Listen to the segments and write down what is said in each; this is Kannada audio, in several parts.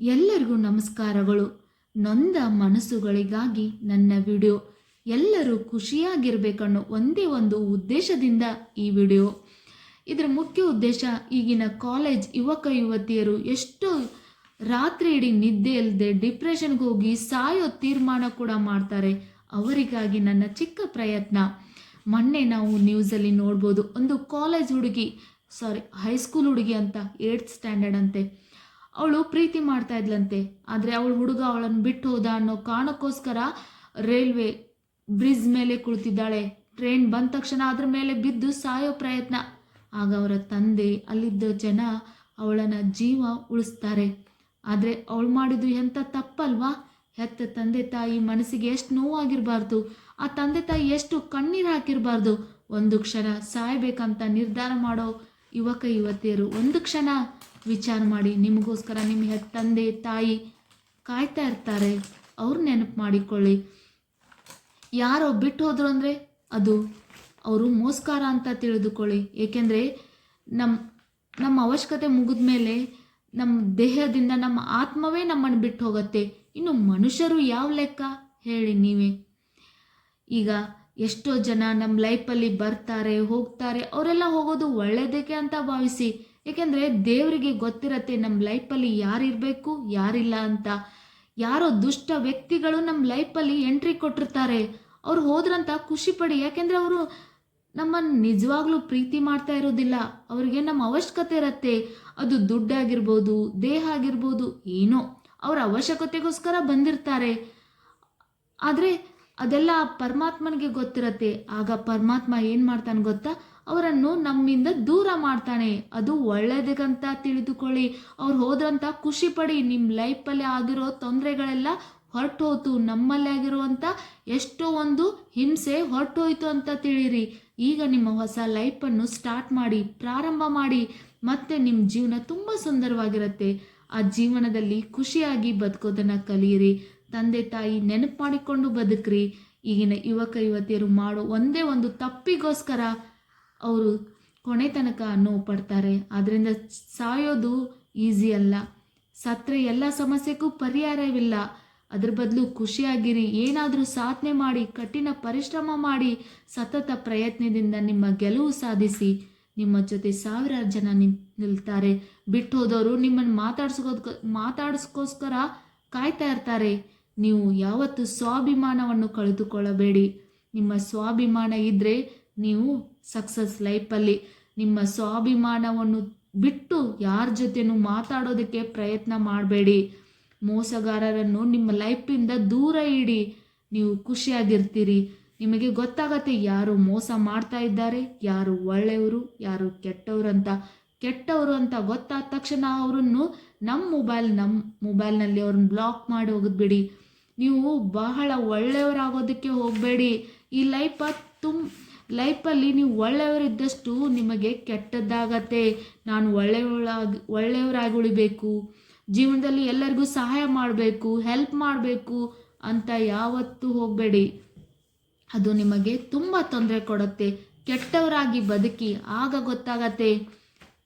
ಎಲ್ಲರಿಗೂ ನಮಸ್ಕಾರಗಳು. ನೊಂದ ಮನಸ್ಸುಗಳಿಗಾಗಿ ನನ್ನ ವಿಡಿಯೋ. ಎಲ್ಲರೂ ಖುಷಿಯಾಗಿರ್ಬೇಕನ್ನೋ ಒಂದೇ ಒಂದು ಉದ್ದೇಶದಿಂದ ಈ ವಿಡಿಯೋ. ಇದರ ಮುಖ್ಯ ಉದ್ದೇಶ, ಈಗಿನ ಕಾಲೇಜ್ ಯುವಕ ಯುವತಿಯರು ಎಷ್ಟು ರಾತ್ರಿ ಇಡೀ ನಿದ್ದೆ ಇಲ್ಲದೆ ಡಿಪ್ರೆಷನ್ಗೆ ಹೋಗಿ ಸಾಯೋ ತೀರ್ಮಾನ ಕೂಡ ಮಾಡ್ತಾರೆ. ಅವರಿಗಾಗಿ ನನ್ನ ಚಿಕ್ಕ ಪ್ರಯತ್ನ. ಮೊನ್ನೆ ನಾವು ನ್ಯೂಸಲ್ಲಿ ನೋಡ್ಬೋದು, ಒಂದು ಕಾಲೇಜ್ ಹುಡುಗಿ, ಸಾರಿ, ಹೈಸ್ಕೂಲ್ ಹುಡುಗಿ ಅಂತ ಏಟ್ತ್ ಸ್ಟ್ಯಾಂಡರ್ಡ್ ಅಂತೆ. ಅವಳು ಪ್ರೀತಿ ಮಾಡ್ತಾ ಇದ್ಲಂತೆ. ಆದರೆ ಅವಳು ಹುಡುಗ ಅವಳನ್ನು ಬಿಟ್ಟು ಹೋದ ಅನ್ನೋ ಕಾರಣಕ್ಕೋಸ್ಕರ ರೈಲ್ವೆ ಬ್ರಿಡ್ಜ್ ಮೇಲೆ ಕುಳಿತಿದ್ದಾಳೆ. ಟ್ರೈನ್ ಬಂದ ತಕ್ಷಣ ಅದ್ರ ಮೇಲೆ ಬಿದ್ದು ಸಾಯೋ ಪ್ರಯತ್ನ. ಆಗ ಅವರ ತಂದೆ, ಅಲ್ಲಿದ್ದ ಜನ ಅವಳನ್ನು ಜೀವ ಉಳಿಸ್ತಾರೆ. ಆದರೆ ಅವಳು ಮಾಡಿದ್ದು ಎಂಥ ತಪ್ಪಲ್ವಾ? ಹೆತ್ತ ತಂದೆ ತಾಯಿ ಮನಸ್ಸಿಗೆ ಎಷ್ಟು ನೋವಾಗಿರಬಾರ್ದು. ಆ ತಂದೆ ತಾಯಿ ಎಷ್ಟು ಕಣ್ಣೀರು ಹಾಕಿರಬಾರ್ದು. ಒಂದು ಕ್ಷಣ ಸಾಯಬೇಕಂತ ನಿರ್ಧಾರ ಮಾಡೋ ಯುವಕ, ಯುವತಿಯರು, ಒಂದು ಕ್ಷಣ ವಿಚಾರ ಮಾಡಿ. ನಿಮಗೋಸ್ಕರ ನಿಮ್ಮ ತಂದೆ, ತಾಯಿ ಕಾಯ್ತಾ ಇರ್ತಾರೆ. ಅವ್ರು ನೆನಪು ಮಾಡಿಕೊಳ್ಳಿ. ಯಾರೋ ಬಿಟ್ಟು ಹೋದ್ರು ಅಂದರೆ ಅದು ಅವರು ಮೋಸ್ಕಾರ ಅಂತ ತಿಳಿದುಕೊಳ್ಳಿ. ಏಕೆಂದರೆ ನಮ್ಮ ನಮ್ಮ ಅವಶ್ಯಕತೆ ಮುಗಿದ ಮೇಲೆ ನಮ್ಮ ದೇಹದಿಂದ ನಮ್ಮ ಆತ್ಮವೇ ನಮ್ಮನ್ನು ಬಿಟ್ಟು ಹೋಗುತ್ತೆ. ಇನ್ನು ಮನುಷ್ಯರು ಯಾವ ಲೆಕ್ಕ ಹೇಳಿ ನೀವೇ? ಈಗ ಎಷ್ಟೋ ಜನ ನಮ್ಮ ಲೈಫಲ್ಲಿ ಬರ್ತಾರೆ, ಹೋಗ್ತಾರೆ, ಅವರೆಲ್ಲ ಹೋಗೋದು ಒಳ್ಳೆಯದಕ್ಕೆ ಅಂತ ಭಾವಿಸಿ. ಏಕೆಂದರೆ ದೇವರಿಗೆ ಗೊತ್ತಿರತ್ತೆ ನಮ್ಮ ಲೈಫಲ್ಲಿ ಯಾರಿರಬೇಕು, ಯಾರಿಲ್ಲ ಅಂತ. ಯಾರೋ ದುಷ್ಟ ವ್ಯಕ್ತಿಗಳು ನಮ್ಮ ಲೈಫಲ್ಲಿ ಎಂಟ್ರಿ ಕೊಟ್ಟಿರ್ತಾರೆ. ಅವ್ರು ಹೋದ್ರಂತ ಖುಷಿ ಪಡಿ. ಯಾಕೆಂದರೆ ಅವರು ನಮ್ಮನ್ನು ನಿಜವಾಗ್ಲೂ ಪ್ರೀತಿ ಮಾಡ್ತಾ ಇರೋದಿಲ್ಲ. ಅವರಿಗೆ ನಮ್ಮ ಅವಶ್ಯಕತೆ ಇರತ್ತೆ. ಅದು ದುಡ್ಡಾಗಿರ್ಬೋದು, ದೇಹ ಆಗಿರ್ಬೋದು, ಏನೋ. ಅವರ ಅವಶ್ಯಕತೆಗೋಸ್ಕರ ಬಂದಿರ್ತಾರೆ. ಆದರೆ ಅದೆಲ್ಲ ಪರಮಾತ್ಮನಿಗೆ ಗೊತ್ತಿರತ್ತೆ. ಆಗ ಪರಮಾತ್ಮ ಏನು ಮಾಡ್ತಾನೆ ಗೊತ್ತಾ? ಅವರನ್ನು ನಮ್ಮಿಂದ ದೂರ ಮಾಡ್ತಾನೆ. ಅದು ಒಳ್ಳೇದಕ್ಕಂತ ತಿಳಿದುಕೊಳ್ಳಿ. ಅವ್ರು ಹೋದ್ರಂತ ಖುಷಿ ಪಡಿ. ನಿಮ್ಮ ಲೈಫಲ್ಲಿ ಆಗಿರೋ ತೊಂದರೆಗಳೆಲ್ಲ ಹೊರಟು ಹೋಯ್ತು ನಮ್ಮಲ್ಲಿ ಆಗಿರುವಂಥ ಎಷ್ಟೋ ಒಂದು ಹಿಂಸೆ ಹೊರಟು ಹೋಯ್ತು ಅಂತ ತಿಳಿರಿ ಈಗ ನಿಮ್ಮ ಹೊಸ ಲೈಫನ್ನು ಸ್ಟಾರ್ಟ್ ಮಾಡಿ, ಪ್ರಾರಂಭ ಮಾಡಿ. ಮತ್ತೆ ನಿಮ್ಮ ಜೀವನ ತುಂಬ ಸುಂದರವಾಗಿರುತ್ತೆ. ಆ ಜೀವನದಲ್ಲಿ ಖುಷಿಯಾಗಿ ಬದುಕೋದನ್ನು ಕಲಿಯಿರಿ. ತಂದೆ ತಾಯಿ ನೆನಪು ಮಾಡಿಕೊಂಡು ಬದುಕ್ರಿ. ಈಗಿನ ಯುವಕ ಯುವತಿಯರು ಮಾಡೋ ಒಂದೇ ಒಂದು ತಪ್ಪಿಗೋಸ್ಕರ ಅವರು ಕೊನೆ ತನಕ ನೋವು ಪಡ್ತಾರೆ. ಅದರಿಂದ ಸಾಯೋದು ಈಸಿ ಅಲ್ಲ. ಸತ್ರೆ ಎಲ್ಲ ಸಮಸ್ಯೆಗೂ ಪರಿಹಾರವಿಲ್ಲ. ಅದ್ರ ಬದಲು ಖುಷಿಯಾಗಿರಿ. ಏನಾದರೂ ಸಾಧನೆ ಮಾಡಿ, ಕಠಿಣ ಪರಿಶ್ರಮ ಮಾಡಿ, ಸತತ ಪ್ರಯತ್ನದಿಂದ ನಿಮ್ಮ ಗೆಲುವು ಸಾಧಿಸಿ. ನಿಮ್ಮ ಜೊತೆ ಸಾವಿರಾರು ಜನ ನಿಲ್ತಾರೆ. ಬಿಟ್ಟು ಹೋದವರು ನಿಮ್ಮನ್ನು ಮಾತಾಡ್ಸ್ಕೋ ಮಾತಾಡಿಸ್ಕೋಸ್ಕರ ಕಾಯ್ತಾ ಇರ್ತಾರೆ. ನೀವು ಯಾವತ್ತು ಸ್ವಾಭಿಮಾನವನ್ನು ಕಳೆದುಕೊಳ್ಳಬೇಡಿ. ನಿಮ್ಮ ಸ್ವಾಭಿಮಾನ ಇದ್ದರೆ ನೀವು ಸಕ್ಸಸ್ ಲೈಫಲ್ಲಿ. ನಿಮ್ಮ ಸ್ವಾಭಿಮಾನವನ್ನು ಬಿಟ್ಟು ಯಾರ ಜೊತೆನೂ ಮಾತಾಡೋದಕ್ಕೆ ಪ್ರಯತ್ನ ಮಾಡಬೇಡಿ. ಮೋಸಗಾರರನ್ನು ನಿಮ್ಮ ಲೈಫಿಂದ ದೂರ ಇಡಿ. ನೀವು ಖುಷಿಯಾಗಿರ್ತೀರಿ. ನಿಮಗೆ ಗೊತ್ತಾಗತ್ತೆ ಯಾರು ಮೋಸ ಮಾಡ್ತಾ ಇದ್ದಾರೆ, ಯಾರು ಒಳ್ಳೆಯವರು, ಯಾರು ಕೆಟ್ಟವರು ಅಂತ ಕೆಟ್ಟವರು ಅಂತ ಗೊತ್ತಾದ ತಕ್ಷಣ ಅವರನ್ನು ನಮ್ಮ ಮೊಬೈಲ್ ನಮ್ಮ ಮೊಬೈಲ್ನಲ್ಲಿ ಅವ್ರನ್ನ ಬ್ಲಾಕ್ ಮಾಡಿ ಹೋಗಿದ್ಬಿಡಿ ನೀವು ಬಹಳ ಒಳ್ಳೆಯವರಾಗೋದಕ್ಕೆ ಹೋಗಬೇಡಿ. ಈ ಲೈಫ ತುಂಬ ಲೈಫಲ್ಲಿ ನೀವು ಒಳ್ಳೆಯವರಿದ್ದಷ್ಟು ನಿಮಗೆ ಕೆಟ್ಟದ್ದಾಗತ್ತೆ. ನಾನು ಒಳ್ಳೆಯವಳಾಗಿ, ಒಳ್ಳೆಯವರಾಗಿ ಉಳಿಬೇಕು. ಜೀವನದಲ್ಲಿ ಎಲ್ಲರಿಗೂ ಸಹಾಯ ಮಾಡಬೇಕು ಹೆಲ್ಪ್ ಮಾಡಬೇಕು ಅಂತ ಯಾವತ್ತೂ ಹೋಗಬೇಡಿ. ಅದು ನಿಮಗೆ ತುಂಬ ತೊಂದರೆ ಕೊಡುತ್ತೆ. ಕೆಟ್ಟವರಾಗಿ ಬದುಕಿ ಆಗ ಗೊತ್ತಾಗತ್ತೆ.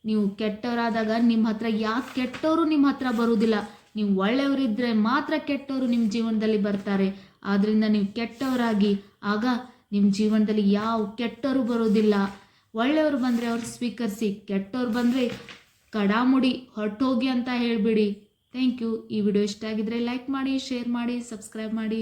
ನೀವು ಕೆಟ್ಟವರಾದಾಗ ನಿಮ್ಮ ಹತ್ರ ಯಾಕೆ ಕೆಟ್ಟವರು ನಿಮ್ಮ ಹತ್ರ ಬರುವುದಿಲ್ಲ. ನೀವು ಒಳ್ಳೆಯವರಿದ್ದರೆ ಮಾತ್ರ ಕೆಟ್ಟವರು ನಿಮ್ಮ ಜೀವನದಲ್ಲಿ ಬರ್ತಾರೆ. ಆದ್ದರಿಂದ ನೀವು ಕೆಟ್ಟವರಾಗಿ, ಆಗ ನಿಮ್ಮ ಜೀವನದಲ್ಲಿ ಯಾವ ಕೆಟ್ಟವರು ಬರೋದಿಲ್ಲ ಒಳ್ಳೆಯವರು ಬಂದರೆ ಅವ್ರು ಸ್ವೀಕರಿಸಿ ಕೆಟ್ಟವ್ರು ಬಂದರೆ ಕಡಾಮುಡಿ ಹೊರಟೋಗಿ ಅಂತ ಹೇಳಿಬಿಡಿ. ಥ್ಯಾಂಕ್ ಯು ಈ ವಿಡಿಯೋ ಇಷ್ಟ ಆಗಿದ್ರೆ ಲೈಕ್ ಮಾಡಿ ಶೇರ್ ಮಾಡಿ ಸಬ್ಸ್ಕ್ರೈಬ್ ಮಾಡಿ.